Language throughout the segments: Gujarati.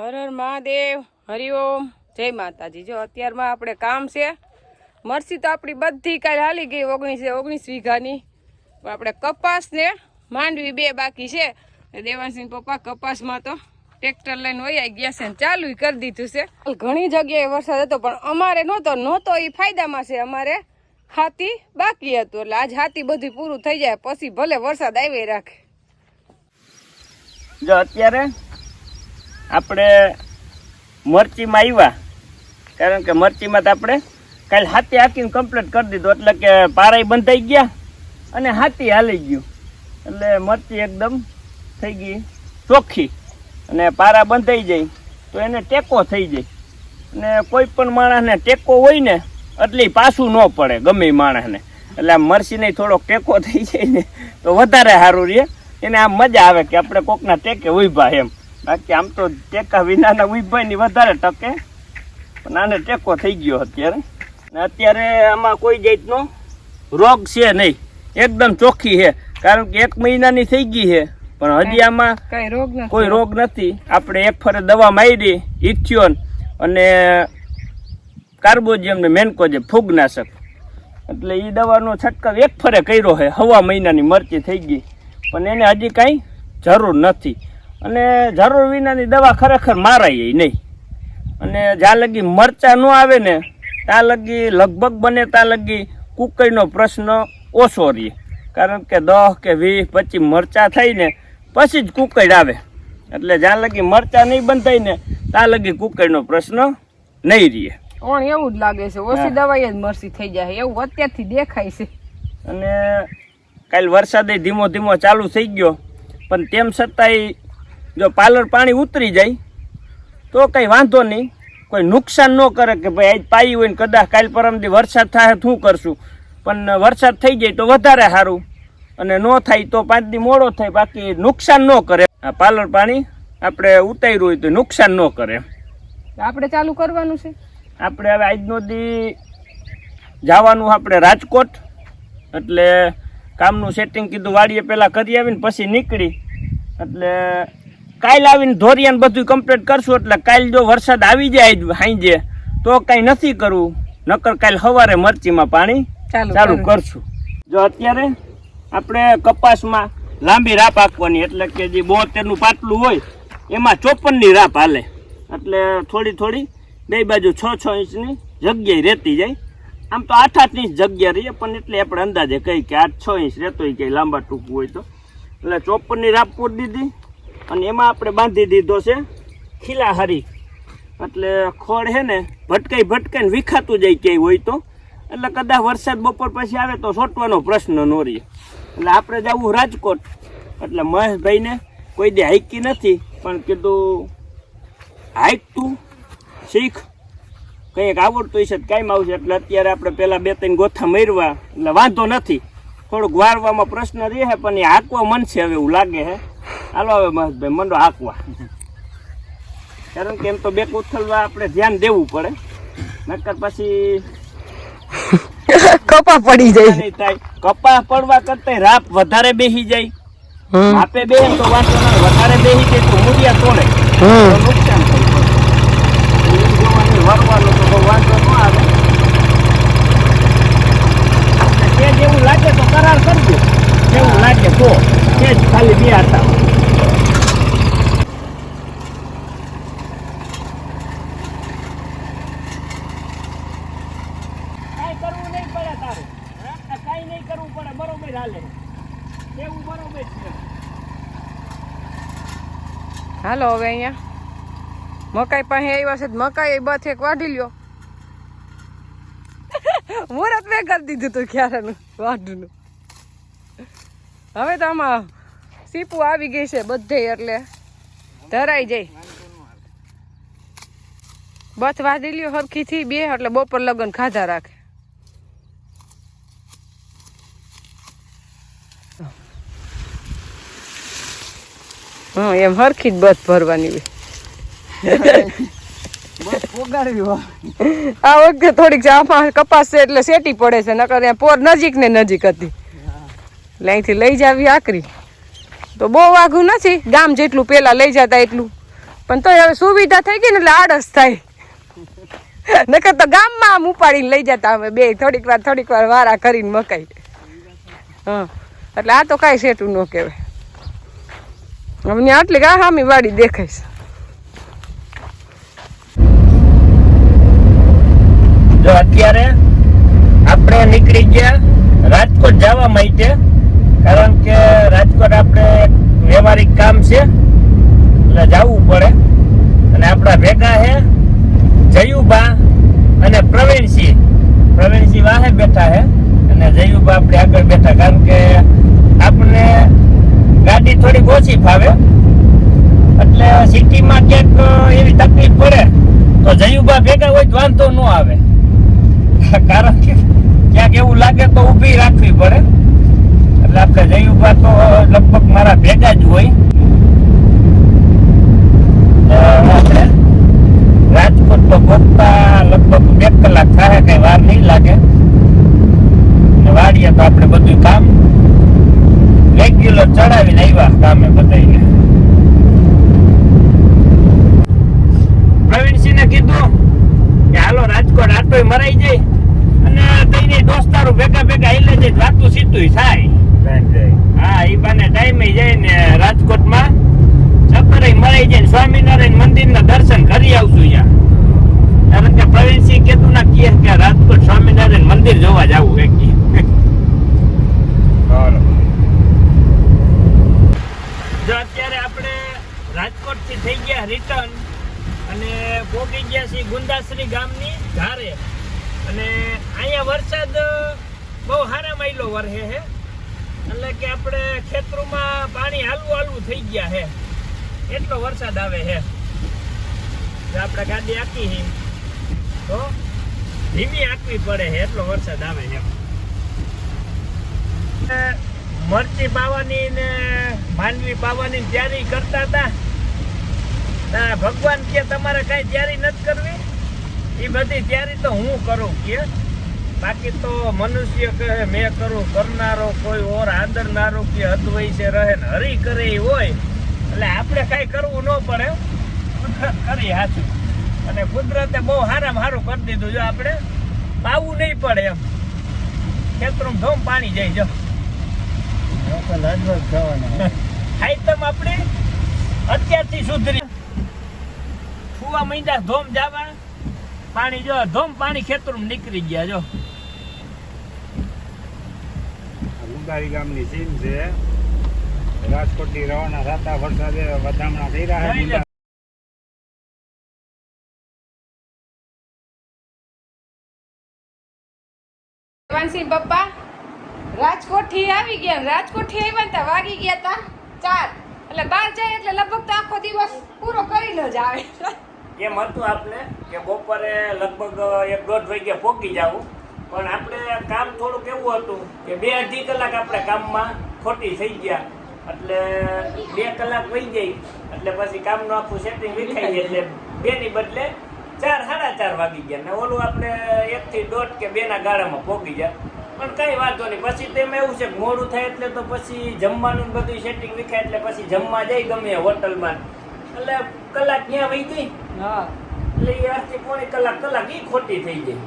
હર હર મહાદેવ હરિઓમ જય માતાજી. જો અત્યારમાં આપણે કામ છે મરસી તો આપણી બધી કાલે હાલી ગઈ, ઓગણીસે ઓગણીસ વીઘાની. પણ આપણે કપાસ ને માંડવી બે બાકી છે. દેવાનસિંહ પપ્પા કપાસમાં તો ટ્રેક્ટર લઈને વયા ગયા છે ચાલુ કરી દીધું છે. ઘણી જગ્યાએ વરસાદ હતો, પણ અમારે નહોતો નહોતો એ ફાયદામાં છે. અમારે હાથી બાકી હતું, એટલે આજ હાથી બધું પૂરું થઈ જાય, પછી ભલે વરસાદ આવી રાખે. જો અત્યારે આપણે મરચીમાં આવ્યા કારણ કે મરચીમાં તો આપણે કાલે હાથી હાકીને કમ્પ્લીટ કરી દીધું. એટલે કે પારાઈ બંધાઈ ગયા અને હાથી હાલી ગયું. એટલે મરચી એકદમ થઈ ગઈ ચોખ્ખી. અને પારા બંધાઈ જાય તો એને ટેકો થઈ જાય. અને કોઈ પણ માણસને ટેકો હોય ને, એટલે પાછું ન પડે ગમે માણસને. એટલે આમ મરસીને થોડોક ટેકો થઈ જાય ને, તો વધારે સારું રહે એને આમ મજા આવે કે આપણે કોકના ટેકે ઊભા એમ. બાકી આમ તો ટેકા વિનાના ઉભાની વધારે ટકે. પણ આને ટેકો થઈ ગયો અત્યારે. ને અત્યારે આમાં કોઈ જાતનો રોગ છે નહીં. એકદમ ચોખ્ખી છે. કારણ કે એક મહિનાની થઈ ગઈ છે. પણ હજી આમાં કઈ રોગ કોઈ રોગ નથી. આપણે એક ફરે દવા મારી ઇથિયોન અને કાર્બોજિયમ ને મેન્કોજેમ ફૂગનાશક. એટલે એ દવાનો છંટકાવ એક ફરે કર્યો છે. હવા મહિનાની મરચી થઈ ગઈ. પણ એને હજી કાંઈ જરૂર નથી. અને જરૂર વિનાની દવા ખરેખર મારાય નહીં. અને જ્યાં લગી મરચા ન આવે ને ત્યાં લગી લગભગ બને ત્યાં લગી કુકઈનો પ્રશ્ન ઓછો રહે કારણ કે દસ કે વીસ પચીસ મરચા થઈને પછી જ કુકડ આવે. એટલે જ્યાં લગી મરચા નહીં બંધાય ને ત્યાં લગી કુકઈનો પ્રશ્ન નહીં રહે પણ એવું જ લાગે છે ઓછી દવાઈ જ મરસી થઈ જાય એવું અત્યારથી દેખાય છે. અને કાલ વરસાદે ધીમો ધીમો ચાલુ થઈ ગયો પણ તેમ છતાંય જો પાલર પાણી ઉતરી જાય તો કંઈ વાંધો નહીં. કોઈ નુકસાન ન કરે કે ભાઈ આજ પાઈ હોય ને કદાચ કાલ પરમથી વરસાદ થાય શું કરશું. પણ વરસાદ થઈ જાય તો વધારે સારું. અને ન થાય તો પાંચ દી મોડો થાય બાકી નુકસાન ન કરે. આ પાલર પાણી આપણે ઉતાર્યું હોય તો નુકસાન ન કરે. આપણે ચાલુ કરવાનું છે. આપણે હવે આજનો દી જવાનું આપણે રાજકોટ. એટલે કામનું સેટિંગ કીધું વાડીએ પહેલાં કરી આવીને પછી નીકળી. એટલે કાલ આવીને ધોરિયાને બધું કમ્પ્લીટ કરશું એટલે કાલ જો વરસાદ આવી જાય સાંજે તો કાંઈ નથી કરવું. નકર કાલ સવારે મરચીમાં પાણી ચાલુ કરશું. જો અત્યારે આપણે કપાસમાં લાંબી રાપ આપવાની એટલે કે જે બોતેરનું પાટલું હોય એમાં ચોપનની રાપ હાલે. એટલે થોડી થોડી બે બાજુ છ છ ઇંચની જગ્યાએ રહેતી જાય. આમ તો આઠ આઠ ઇંચ જગ્યા રહીએ પણ એટલે આપણે અંદાજે કહી કે આઠ છ ઇંચ રહેતો હોય કે લાંબા ટૂંકું હોય તો. એટલે ચોપનની રાપ પૂરી દીધી. અને એમાં આપણે બાંધી દીધો છે ખીલા હરી એટલે ખોળ છે ને, ભટકાઈ ભટકાઈને વિખાતું જાય ક્યાંય હોય તો. એટલે કદાચ વરસાદ બપોર પછી આવે તો છોટવાનો પ્રશ્ન ન રહે. એટલે આપણે જવું રાજકોટ. એટલે મહેશભાઈને કોઈ દે હાઈકી નથી, પણ કીધું હાઈક તું શીખ. કંઈક આવડતું હશે કાંઈ આવશે. એટલે અત્યારે આપણે પહેલાં બે ત્રણ ગોથા મેરવા. એટલે વાંધો નથી. થોડુંક વારવામાં પ્રશ્ન રહે પણ એ હાંકવા મન છે હવે એવું લાગે છે. હાલો હવે મહેશભાઈ મંડો હાંકવા. કારણ કે એમ તો બે ઉથલવા આપણે ધ્યાન દેવું પડે. નકર પછી કપા પડી જાય. થાય. કપા પડવા કરતા રાપ વધારે બેહી જાય. આપે બે તો વાંચો વધારે બેહી જાય તો મૂળિયા તોડે. નુકસાન થઈ જાય. ઈ જોવાની વરવાનું તો વાંધો ન આવે. તે જેવું લાગે તો કરાર કરજો. જેવું લાગે તો. તે જ ખાલી બે હતા કાંઈ કરવું નહીં પડે તારું? કાંઈ નહીં કરવું પડે, બરોબર હાલે. એવું બરોબર છે. હાલો હવે અહીંયા. મકાઈ પાસે આવ્યા છે, મકાઈ એ બથ એક વાઢી લ્યો. મુહૂર્ત મેં કરી દીધું તું ક્યારેનું, વાઢનું. હવે તો આમાં સીપુ આવી ગઈ છે બધે એટલે. ધરાઈ જાય. બથ વાઢી લ્યો, હરખીથી બે, એટલે બપોર લગન ખાધા રાખે. હા એમ હરખી જ બસ ભરવાની હોય. આ વખતે થોડીક આમાં કપાસ છે એટલે સેટી પડે છે નકર ત્યાં પોર નજીક ને નજીક હતી. એટલે અહીંથી લઈ જાવી આકરી. તો બહુ વાઘું નથી ગામ જેટલું પેલા લઈ જતા એટલું. પણ તોય હવે સુવિધા થઈ ગઈ ને એટલે આળસ થાય. નકર તો ગામમાં આમ ઉપાડીને લઈ જતા અમે બે થોડીક વાર થોડીક વાર વારા કરીને મકાઈ. હા એટલે આ તો કાંઈ સેટું ન કહેવાય. અમને આટલી ગા હામી વાડી દેખાઈશ જો અત્યારે આપણે નીકળી ગયા રાજકોટ જવા માટે, કારણ કે રાજકોટ આપણે વ્યવહારિક કામ છે, એટલે જવું પડે. અને આપણા ભેગા છે જયુબા અને પ્રવીણસિંહ. પ્રવીણસિંહ વાહે બેઠા છે અને જયુબા આપણે આગળ બેઠા, કારણ કે આપણને ગાડી થોડી ઓછી ફાવે. એટલે સિટીમાં ક્યાંક એવી તકલીફ પડે, તો જયુબા ભેગા હોય તો વાંધો ન આવે. કારણ કે ક્યાંક એવું લાગે તો ઊભી રાખવી પડે. એટલે આપણે જયુબા તો લગભગ મારા ભેગા જ હોય. આપણે રાજકોટ તો પહોંચતા લગભગ બે કલાક થાય, કઈ વાર નહીં લાગે. વાડીએ તો આપણે બધું કામ રેગ્યુલર ચડાવીને આવ્યા કામે બધાઈને પ્રવીણસિંહને કીધું કે હાલો રાજકોટ આટોય મરાઈ જાય અને તઈને દોસ્તારો ભેગા ભેગા એટલે જાય વાતું સીધું થાય. હા ઈ બાને ટાઈમે જાય ને રાજકોટમાં ચક્કરે મરાઈ જાય સ્વામિનારાયણ સ્વામિનારાયણ મંદિરના દર્શન કરી આવશું અહીંયા. કારણ કે પ્રવીણસિંહ કેતું ના કે રાજકોટ સ્વામિનારાયણ મંદિર જોવા જવું એક દી. જો અત્યારે આપણે રાજકોટથી થઈ ગયા રિટર્ન અને પહોંચી ગયા છીએ ગુંદાશ્રી ગામની ધારે. અને અહીંયા વરસાદ બહુ સારા માયલો વરહે હે. એટલે કે આપણે ખેતરોમાં પાણી હાલવું હાલવું થઈ ગયા હે. એટલો વરસાદ આવે હે. આપણે ગાડી આખી હી, તો ધીમી આંકવી પડે છે એટલો વરસાદ આવે છે મરચી પાવાની ને માંડવી પાવાની તૈયારી કરતા હતા. ભગવાન કે તમારે કઈ તૈયારી નથી કરવી? એ બધી તૈયારી તો હું કરું કે. બાકી તો મનુષ્ય કહે મેં કરું કરનારો કોઈ ઓર આદરનારો કે અદ્વય છે રહે ને હરી કરે એ હોય. એટલે આપણે કઈ કરવું ન પડે. કુદરત કરી હાચું. અને કુદરતે બહુ સારામાં સારું કરી દીધું જો આપણે. પાવું નહીં પડે એમ. ખેતરમાં ધોમ પાણી જાય જો. તમ આપણે. અત્યારથી સુધરી. ફુવા મહિના ધોમ જાવા પાણી જો ધોમ પાણી ખેતર નીકળી ગયા જો. મુંદારી ગામની સીમ છે. રાજકોટથી રવાના થતા વરસાદે વધામણા કર્યા છે ભગવાનસિંહ પપ્પા રાજકોટથી આવી ગયા રાજકોટથી આવ્યા તા વાગી ગયા તા ચાર. એટલે બાર જાય એટલે લગભગ તો આખો દિવસ પૂરો કરીને જ આવે. એમ હતું આપણે કે બપોરે લગભગ એક દોઢ વાગે પહોંચી જવું પણ આપણે કામ થોડુંક એવું હતું કે બે અઢી કલાક આપણે કામમાં ખોટી થઈ ગયા. એટલે બે કલાક વહી ગઈ. એટલે પછી કામનું આખું સેટિંગ વિખાઈ જાય એટલે બે ની બદલે ચાર, સાડા ચાર વાગી ગયા. ને ઓલું આપણે એકથી દોઢ કે બેના ગાળામાં પહોંચી ગયા. પણ કઈ વાંધો નહીં. પછી તેમાં એવું છે મોડું થાય એટલે તો પછી જમવાનું બધું સેટિંગ વિખાય એટલે પછી જમવા જાય ગમે હોટલમાં. એટલે કલાક ત્યાં વહી ગઈ. હા. એટલે એ આજથી પોણી કલાક કલાક ઈ ખોટી થઈ ગઈ.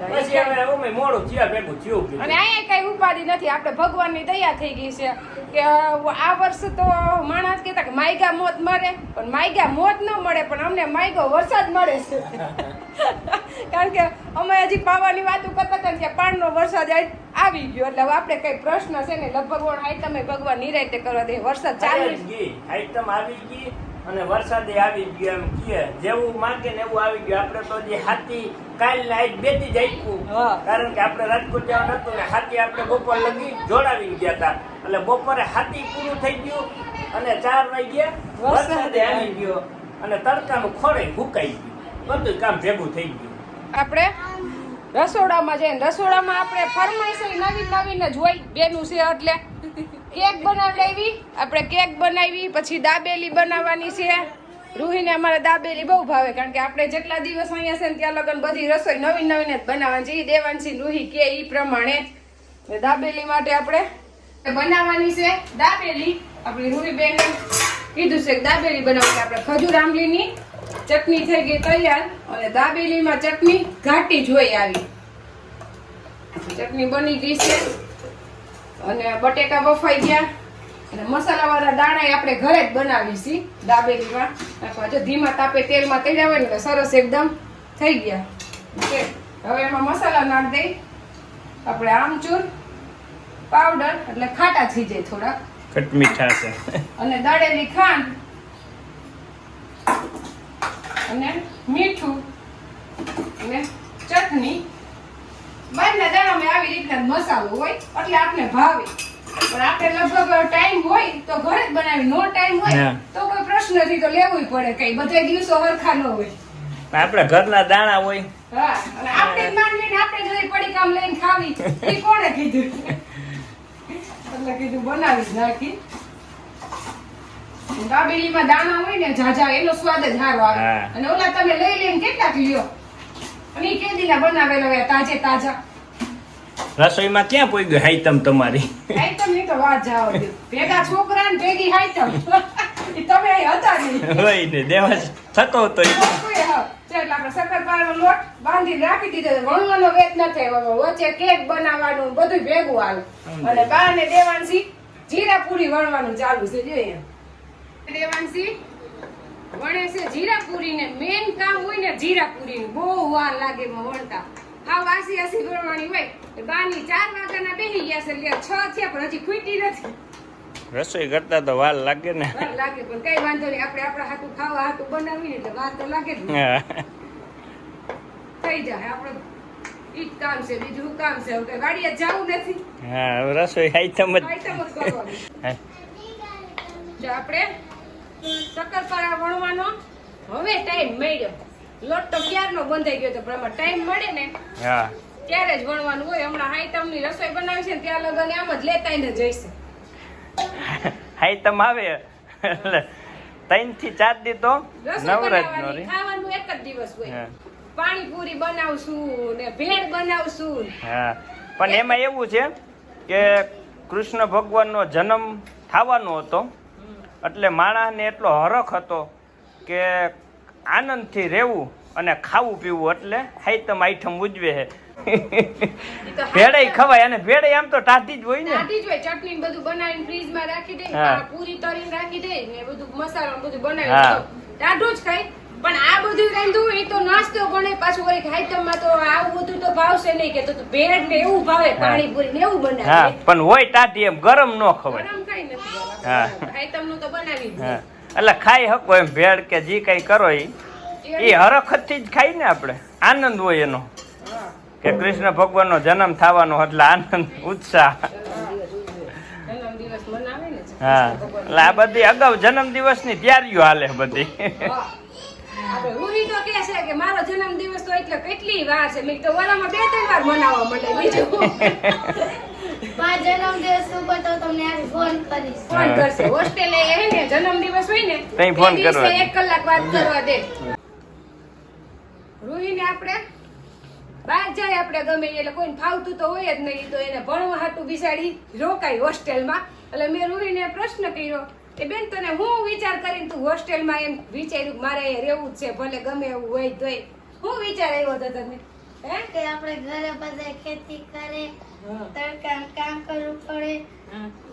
પછી હવે અમે મોડું થયા ભેગું થયું અને. અહીંયા કઈ ઉપાધિ નથી. આપણે ભગવાનની દયા થઈ ગઈ છે કે આ વર્ષ તો માણસ કહેતા કે માયગા મોત મરે પણ માયગા મોત ન મળે પણ અમને માયગો વરસાદ મળે છે. કારણ કે અમે હજી પાવાની વાતો કરતા હતા ને કે પાણનો વરસાદ આવી ગયો. એટલે આપણે કઈ પ્રશ્ન છે ને લગભગ આઈટમ આઈ ભગવાન નિરાયતે કરવા દે. વરસાદ ચાલુ આઈટમ આવી ગઈ. અને વરસાદે આવી ગયો એમ કહે. જેવું માગે ને એવું આવી ગયું. આપણે તો જે હાથી કાલ ને આજ બેથી જ આપ્યું. કારણ કે આપણે રાજકોટ જવાનું હતું ને હાથી આપણે બપોર લગી જોડાવી ગયા હતા. એટલે બપોરે હાથી પૂરું થઈ ગયું અને ચાર વાગ્યે વરસાદે આવી ગયો. અને તડકાનું ખોળે ભૂકાઈ ગયું. બધું કામ ભેગું થઈ ગયું. આપણે રસોડામાં જઈને રસોડામાં આપણે ફરમાઈશ નવી નવીન જ હોય. બેનું છે એટલે કેક બનાવડાવી આપણે કેક બનાવી પછી દાબેલી બનાવવાની છે. રૂહીને અમારે દાબેલી બહુ ભાવે, કારણ કે આપણે જેટલા દિવસ અહીંયા છે ને ત્યાં લગન બધી રસોઈ નવીન નવીન જ બનાવવાની છે. ઈ દેવાંશી રૂહી કે એ પ્રમાણે. દાબેલી માટે આપણે બનાવવાની છે દાબેલી. આપણી રૂહી બેન કીધું છે દાબેલી બનાવવાની. આપણે ખજૂર આંબલીની ચટણી થઈ ગઈ તૈયાર. અને દાબેલીમાં ચટણી ઘાટી જોઈ આવી. ચટણી બની ગઈ છે. અને બટેકા બફાઈ ગયા. અને મસાલાવાળા દાણા આપણે ઘરે જ બનાવી છીએ દાબેલીમાં. જો ધીમા તાપે તેલમાં તેડ્યા હોય ને સરસ એકદમ થઈ ગયા. હવે એમાં મસાલા નાખ દઈ. આપણે આમચૂર પાવડર એટલે ખાટા થઈ જાય થોડાક. ખટ મીઠા છે. અને દળેલી ખાંડ. અને મીઠું. અને ચટણી. બહારના દાણામાં આવી રીતના મસાલો હોય એટલે આપણે ભાવે. પણ આપણે લગભગ ટાઈમ હોય તો ઘરે જ બનાવી નો ટાઈમ હોય તો કોઈ પ્રશ્ન નથી તો લેવું પડે કઈ. બધા દિવસો હરખા ન હોય. આપણે ઘરના દાણા હોય. હા અને આપણે માનવી ને આપણે જ પડી કામ લઈને ખાવી. એ કોણે કીધું? એટલે કીધું બનાવી જ નાખી. દાબેલીમાં દાણા હોય ને ઝાઝા એનો સ્વાદ જ સારો આવે. અને ઓલા તમે લઈ લઈને કેટલાક લ્યો. અને ઈ કેદીના બનાવેલા હોય તાજે તાજા. રસોઈમાં ક્યાં પોઈ ગઈ હાઈતમ તમારી? હાઈતમની તો વાત જાવ ભેગા છોકરા ને ભેગી હાઈતમ તમે હતા નહીં. હોય ને દેવા થતો હતો કોઈ આપણે શક્કરપારાનો લોટ બાંધીને રાખી દીધો વણવાનો વેત ન થાય વચ્ચે કેક બનાવવાનું બધું ભેગું આવે અને બાને દેવાંશી જીરા પૂરી વણવાનું ચાલુ છે જોઈએ દેવાંશી? વણે છે જીરાપુરી ને મેન કામ હોય ને જીરાપુરી નું બહુ વાર લાગે વણતા. હા વાસી વાસી ભરવાની હોય. બાની ચાર વાગ્યાના બેસી ગયા છે. એટલે છ થયા પણ હજી ખૂટી નથી. રસોઈ કરતા તો વાર લાગે ને. વાર લાગે પણ કઈ વાંધો નહીં. આપણે આપણા હાથું ખાવા હાથું બનાવીને એટલે વાર તો લાગે જ થઈ જાય. આપણે ઈ કામ છે બીજું કામ છે? હવે વાડીએ જવું નથી. હા રસોઈ આઈટમ જ. આઈટમ જ કરવાની. આપણે શક્કરપારા વણવાનો. હવે ટાઈમ મળ્યો. લોટ તો ક્યારનો બંધાઈ ગયો તો પણ ટાઈમ મળે ને. હા. ત્યારે જ વણવાનું હોય. હમણાં હાઈટમની રસોઈ બનાવી છે ને ત્યાં લગન આમ જ લેતાઈને જઈશે. આઈટમ આવે. ત્રણથી ચાર દી તો રસોઈ નો રે. ખાવાનું એક જ દિવસ હોય. પાણીપુરી બનાવશું ને ભેળ બનાવશું. હા. પણ એમાં એવું છે કે કૃષ્ણ ભગવાનનો જન્મ થવાનો હતો. એટલે માણસને એટલો હરખ હતો કે આનંદથી રહેવું અને ખાવું પીવું એટલે હાઈતમ આઈટમ ઉજવે છે. ઈ તો ભેળે હાઈટમ- ખવાય અને ભેડાઈ આમ તો ટાઢી જ હોય ને. દાદી જ હોય. ચટણી બધું બનાવીને ફ્રીજમાં રાખી દે પૂરી તળીને રાખી દે ને બધું મસાલો બધું બનાવી. દો. જ ખાય. પણ આ બધું રાંધું એ તો નાસ્તો ગણે પાછું વળી આઈટમમાં તો આવું બધું તો ભાવશે નહીં કે તો ભેળ ને એવું ભાવે પાણીપુરી ને એવું હા પણ હોય તાતી એમ ગરમ ન ખવાય. ગરમ કઈ નથી હા. આઈટમનું તો બનાવી હા. એટલે ખાઈ શકો એમ ભેળ કે જે કઈ કરો એ એ એ હરખથી જ ખાઈ ને આપણે. આનંદ હોય એનો. કે કૃષ્ણ ભગવાનનો જન્મ થવાનો એટલે આનંદ ઉત્સાહ. હા. એટલે આ બધી અગાઉ જન્મ દિવસની તૈયારીઓ હાલે બધી. ઉરી તો કે છે કે મારો જન્મ દિવસ તો એટલે કેટલી વાર છે. મેં તો ઓલામાં બે ત્રણ વાર મનાવવા માંડે બીજું. પાંચ જન્મદિવસ ઉપર તો તમને આજે ફોન કરીશ. ફોન કરશે. હોસ્ટેલે હે ને જન્મ દિવસ હોય ને તઈ ફોન કરવા એક કલાક વાત કરવા દે. રૂહીને આપણે બહાર જાય આપણે ગમે એટલે કોઈને ફાવતું તો હોય જ નહીં તો એને ભણવા હાટું બિસાડી રોકાય હોસ્ટેલમાં. એટલે મેં રૂહીને પ્રશ્ન કર્યો કે બેન તને હું વિચાર કરીને તું હોસ્ટેલમાં એમ વિચાર્યું કે મારે એ રહેવું જ છે ભલે ગમે એવું હોય તોય. હું વિચાર આવ્યો હતો તને. હે? કે આપણે ઘરે બધા ખેતી કરે તડકા કામ કરવું પડે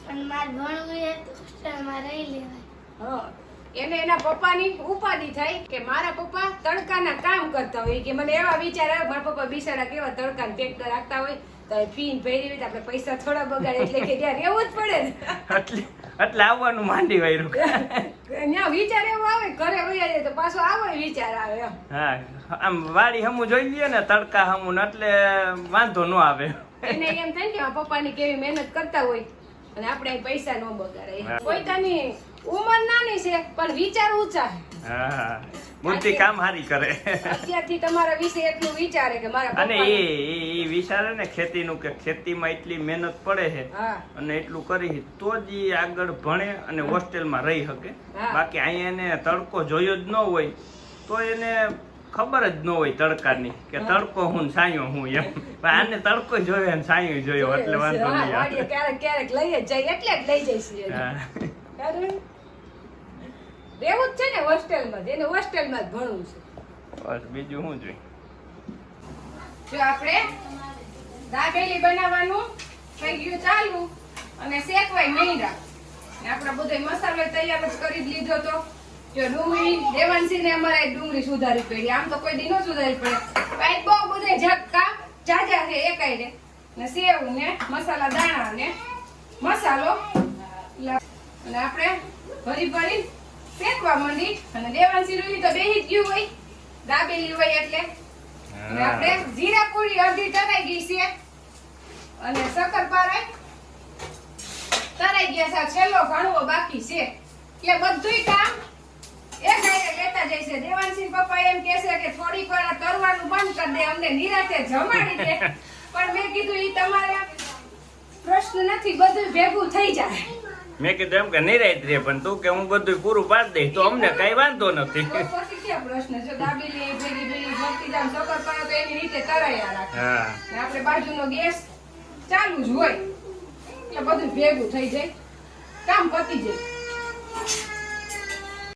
પણ માર ભણવું એ તો હોસ્ટેલમાં રહી લેવાય. હા. એને એના પપ્પાની ઉપાધિ થાય કે મારા પપ્પા તડકાના કામ કરતા હોય. કે મને એવા વિચાર આવે મારા પપ્પા બિચારા કેવા તડકા ટ્રેક્ટર રાખતા હોય તો ફીન ભરી હોય આપણે પૈસા થોડા બગાડે એટલે કે ત્યાં રહેવું જ પડે ને. એટલે આવવાનું માંડી વાયરું. ત્યાં વિચાર એવો આવે ઘરે વૈયા તો પાછો આવો વિચાર આવે એમ. હા આમ વાડી હમું જોઈ લઈએ ને તડકા હમું ને એટલે વાંધો ન આવે. એને એમ થાય કે પપ્પાની કેવી મહેનત કરતા હોય અને આપણે પૈસા ન બગાડે. પોતાની ઉંમર નાની છે પણ વિચાર ઊંચા હા મૂર્તિ કામ હારી કરે. અત્યારથી તમારા વિશે એટલું વિચારે કે મારા અને એ એ- વિચારે ને ખેતીનું કે ખેતીમાં એટલી મહેનત પડે છે અને એટલું કરી તો જ એ આગળ ભણે અને હોસ્ટેલમાં રહી શકે. બાકી અહીંયા એને તડકો જોયો જ ન હોય તો એને ખબર જ ન હોય તડકાની કે તડકો હું છાંયો હું એમ. પણ આને તડકો જોયો અને છાંયો જોયો એટલે વાંધો નહીં ક્યારેક ક્યારેક લઈ જ જાય એટલે જ લઈ જઈશ? રહેવું જ છે ને હોસ્ટેલમાં એને હોસ્ટેલમાં જ ભણવું છે. બસ બીજું શું જોઈએ? જો આપણે દાબેલી બનાવવાનું થઈ ગયું ચાલુ અને શેકવાય માંડ્યા ને આપણે બધો મસાલો તૈયાર જ કરી જ લીધો તો. જો ડુંગળી દેવાંશી ને અમારે ડુંગળી સુધારી પડી. આમ તો કોઈ દિનો સુધારી પડે. કાંઈક બહુ બધે ઝટકા જાજા છે એકાઈ રે ને સેવ ને મસાલા દાણા ને મસાલો. અને આપણે ભરી ભરી શેકવા માંડી અને દેવાંશી રૂહી તો બેહી જ ગયું હોય. દાબેલી હોય એટલે. અને આપણે જીરા પૂરી અડધી તરાઈ ગઈ છે. અને શક્કરપારા તરાઈ ગયા છે. છેલ્લો ઘણવો બાકી છે. એટલે બધુંય કામ એક હારે લેતા જાય છે. દેવાંશી પપ્પા એમ કહે છે કે થોડીક વાર તરવાનું બંધ કરી દે અમને નિરાતે જમાડી દે. પણ મેં કીધું એ તમારે પ્રશ્ન નથી બધું ભેગું થઈ જાય. મેં કીધું એમ કે નિરાયત રે પણ તું કે હું બધું પૂરું પાડી દઈશ તો અમને કઈ વાંધો નથી. હા. આપણે બાજુનો ગેસ ચાલુ જ હોય. એટલે બધું ભેગું થઈ જાય. કામ પતી જાય.